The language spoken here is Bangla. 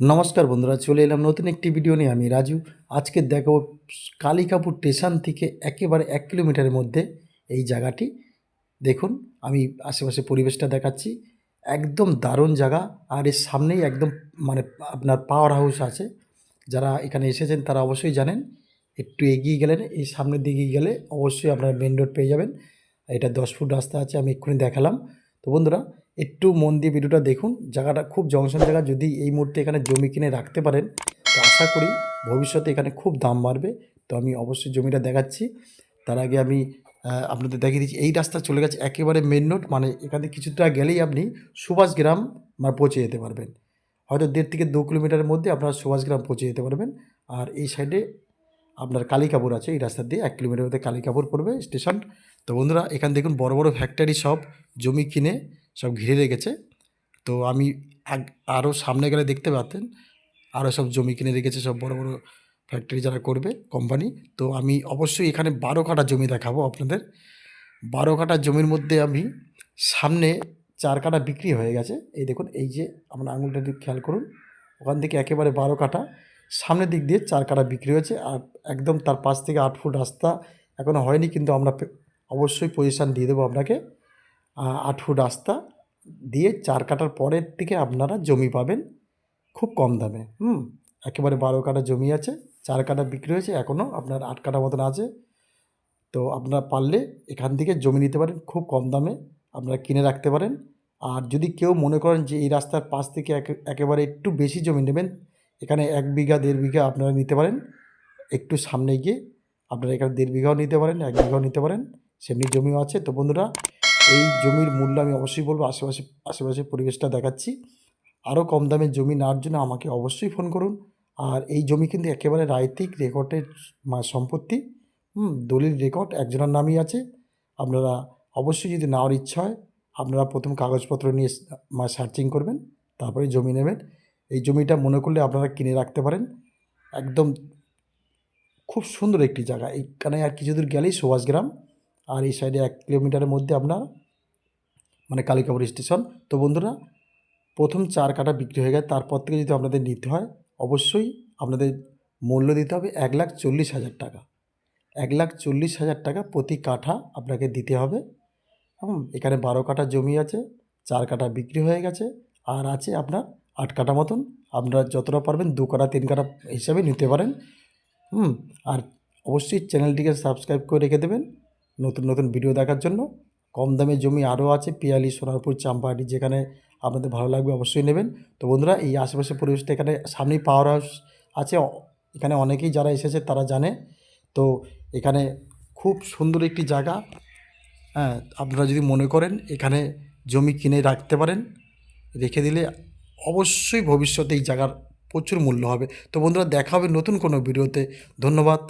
নমস্কার বন্ধুরা, চলে এলাম নতুন একটি ভিডিও নিয়ে। আমি রাজু। আজকে দেখাবো কালিকাপুর স্টেশন থেকে একেবারে এক কিলোমিটারের মধ্যে এই জায়গাটি। দেখুন, আমি আশেপাশে পরিবেশটা দেখাচ্ছি। একদম দারুণ জায়গা। আর এর সামনেই একদম মানে আপনার পাওয়ার হাউস আছে। যারা এখানে এসেছেন, তারা অবশ্যই জানেন। একটু এগিয়ে গেলেন, এই সামনের দিকে গেলে অবশ্যই আপনার মেন রোড পেয়ে যাবেন। এটা দশ ফুট রাস্তা আছে, আমি এক্ষুনি দেখালাম। তো বন্ধুরা একটু মন দিয়ে ভিডিওটা দেখুন। জায়গাটা খুব জংশন জায়গা। যদি এই মুহূর্তে এখানে জমি কিনে রাখতে পারেন, তো আশা করি ভবিষ্যতে এখানে খুব দাম বাড়বে। তো আমি অবশ্যই জমিটা দেখাচ্ছি। তার আগে আমি আপনাদের দেখিয়ে দিচ্ছি। এই রাস্তা চলে গেছে একেবারে মেন রোড মানে এখানে কিছুটা গেলেই আপনি সুভাষগ্রাম মানে পৌঁছে যেতে পারবেন। হয়তো দেড় থেকে দু কিলোমিটারের মধ্যে আপনারা সুভাষগ্রাম পৌঁছে যেতে পারবেন। আর এই সাইডে আপনার কালিকাপুর আছে। এই রাস্তা দিয়ে এক কিলোমিটার মধ্যে কালিকাপুর পড়বে স্টেশন। তো বন্ধুরা, এখানে দেখুন বড় বড় ফ্যাক্টরি সব জমি কিনে সব ঘিরে রেখেছে। তো আমি এক আরও সামনে গেলে দেখতে পাতেন আরও সব জমি কিনে রেখেছে সব বড় বড় ফ্যাক্টরি যারা করবে কোম্পানি তো আমি অবশ্যই এখানে বারো কাঠা জমি দেখাবো আপনাদের। বারো কাঠা জমির মধ্যে আমি সামনে চার কাটা বিক্রি হয়ে গেছে। এই দেখুন, এই যে আমরা আঙুলটা দিক খেয়াল করুন। ওখান থেকে একেবারে বারো কাঠা। সামনের দিক দিয়ে চার কাঠা বিক্রি হয়েছে। আর একদম তার পাশ থেকে আট ফুট রাস্তা এখনও হয়নি, কিন্তু আমরা অবশ্যই পজিশান দিয়ে দেবো আপনাকে। আট ফুট রাস্তা দিয়ে চার কাটার পরের দিকে আপনারা জমি পাবেন খুব কম দামে, হুম? একেবারে বারো কাটা জমি আছে, চার কাটা বিক্রি হয়েছে এখনও আপনার আট কাটা মতন আছে। তো আপনারা পারলে এখান থেকে জমি নিতে পারেন খুব কম দামে, আপনারা কিনে রাখতে পারেন। আর যদি কেউ মনে করেন যে এই রাস্তার পাশ থেকে একে- একেবারে একটু বেশি জমি নেবেন, এখানে এক বিঘা, দেড় বিঘা আপনারা নিতে পারেন। একটু সামনে গিয়ে আপনারা এখানে দেড় বিঘাও নিতে পারেন, এক বিঘাও নিতে পারেন, সেমনি জমিও আছে। তো বন্ধুরা এই জমির মূল্য আমি অবশ্যই বলব, আশেপাশে আশেপাশে পরিবেশটা দেখাচ্ছি। আরও কম দামে জমি নেওয়ার জন্য আমাকে অবশ্যই ফোন করুন। আর এই জমি কিন্তু একেবারে রায়তিক রেকর্ডের সম্পত্তি। দলিল রেকর্ড, একজনের নামই আছে। আপনারা অবশ্যই যদি নেওয়ার ইচ্ছা হয়, আপনারা প্রথম কাগজপত্র নিয়ে সার্চিং করবেন, তারপরে জমি নেবেন। এই জমিটা মনে করলে আপনারা কিনে রাখতে পারেন। একদম খুব সুন্দর একটি জায়গা। এইখানে আর কিছু দূর গেলেই সুভাষগ্রাম। আর এই সাইডে এক কিলোমিটারের মধ্যে আপনার মানে কালিকাপুর স্টেশন। তো বন্ধুরা, প্রথম চার কাটা বিক্রি হয়ে গেছে। তারপর থেকে যদি আপনাদের নিতে হয়, অবশ্যই আপনাদের মূল্য দিতে হবে এক লাখ চল্লিশ হাজার টাকা। এক লাখ চল্লিশ হাজার টাকা প্রতি কাঠা আপনাকে দিতে হবে। হুম, এখানে বারো কাঠা জমি আছে, চার কাঠা বিক্রি হয়ে গেছে, আর আছে আপনার আট কাঠা মতন। আপনারা যতটা পারবেন দু কাঠা, তিন কাঠা হিসাবে নিতে পারেন। হুম, আর অবশ্যই চ্যানেলটিকে সাবস্ক্রাইব করে রেখে দেবেন। নতুন নতুন ভিডিও দেখার জন্য। কম দামে জমি আরও আছে, পিয়ালি, সোনারপুর, চাম্পাহাটি, যেখানে আপনাদের ভালো লাগবে অবশ্যই নেবেন। তো বন্ধুরা, এই আশেপাশে পরিবেশটা এখানে সামনেই পাওয়ার হাউস আছে। এখানে অনেকেই যারা এসেছে তারা জানে। তো এখানে খুব সুন্দর একটি জায়গা। হ্যাঁ আপনারা যদি মনে করেন এখানে জমি কিনে রাখতে পারেন, রেখে দিলে অবশ্যই ভবিষ্যতে এই জায়গার প্রচুর মূল্য হবে। তো বন্ধুরা, দেখা হবে নতুন কোনো ভিডিওতে ধন্যবাদ।